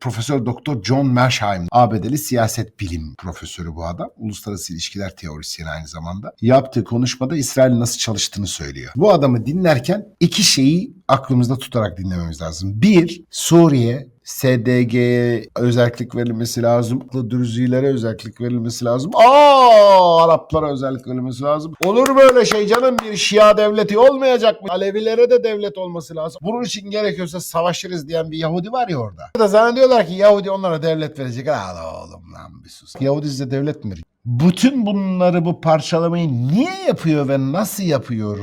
Profesör Doktor John Mersheim, ABD'li siyaset bilim profesörü bu adam. Uluslararası ilişkiler teorisyeni aynı zamanda. Yaptığı konuşmada İsrail nasıl çalıştığını söylüyor. Bu adamı dinlerken iki şeyi aklımızda tutarak dinlememiz lazım. Bir, Suriye SDG'ye özellik verilmesi lazım. Dürüzilere özellik verilmesi lazım. Aa Araplara özellik verilmesi lazım. Olur böyle şey canım bir Şia devleti olmayacak mı? Alevilere de devlet olması lazım. Bunun için gerekiyorsa savaşırız diyen bir Yahudi var ya orada. Da zannediyorlar ki Yahudi onlara devlet verecek. Al oğlum lan bir sus. Yahudi size devlet mi verecek? Bütün bunları bu parçalamayı niye yapıyor ve nasıl yapıyor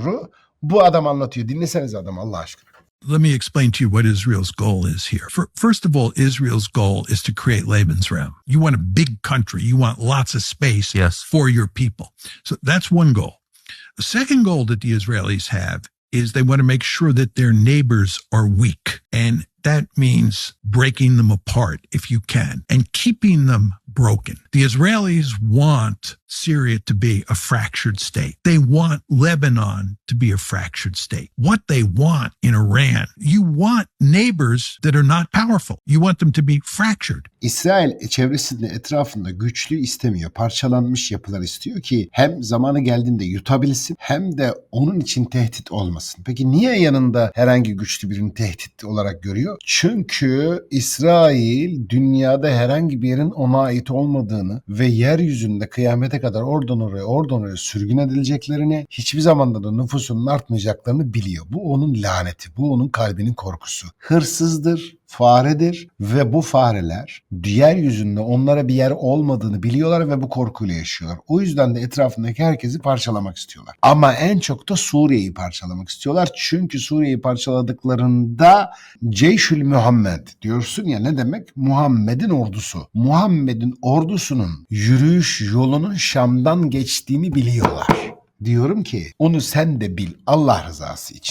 bu adam anlatıyor. Dinlesenize adam Allah aşkına. Let me explain to you what Israel's goal is here. Fir- First of all, Israel's goal is to create Lebensraum. You want a big country. You want lots of space Yes. for your people. So that's one goal. The second goal that the Israelis have is they want to make sure that their neighbors are weak. And that means breaking them apart if you can and keeping them broken. The Israelis want Syria to be a fractured state. They want Lebanon to be a fractured state. What they want in Iran, you want neighbors that are not powerful. You want them to be fractured. İsrail çevresinde etrafında güçlü istemiyor. Parçalanmış yapılar istiyor ki hem zamanı geldiğinde yutabilsin hem de onun için tehdit olmasın. Peki niye yanında herhangi güçlü birini tehdit olarak görüyor? Çünkü İsrail dünyada herhangi bir yerin ona ait olmadığını ve yeryüzünde kıyamete kadar oradan oraya oradan oraya sürgün edileceklerini hiçbir zamanda da nüfusunun artmayacaklarını biliyor. Bu onun laneti, bu onun kalbinin korkusu. Hırsızdır, faredir ve bu fareler diğer yüzünde onlara bir yer olmadığını biliyorlar ve bu korkuyla yaşıyorlar. O yüzden de etrafındaki herkesi parçalamak istiyorlar. Ama en çok da Suriye'yi parçalamak istiyorlar. Çünkü Suriye'yi parçaladıklarında Ceyşül Muhammed diyorsun ya ne demek? Muhammed'in ordusu. Muhammed'in ordusunun yürüyüş yolunun Şam'dan geçtiğini biliyorlar. Diyorum ki onu sen de bil Allah rızası için.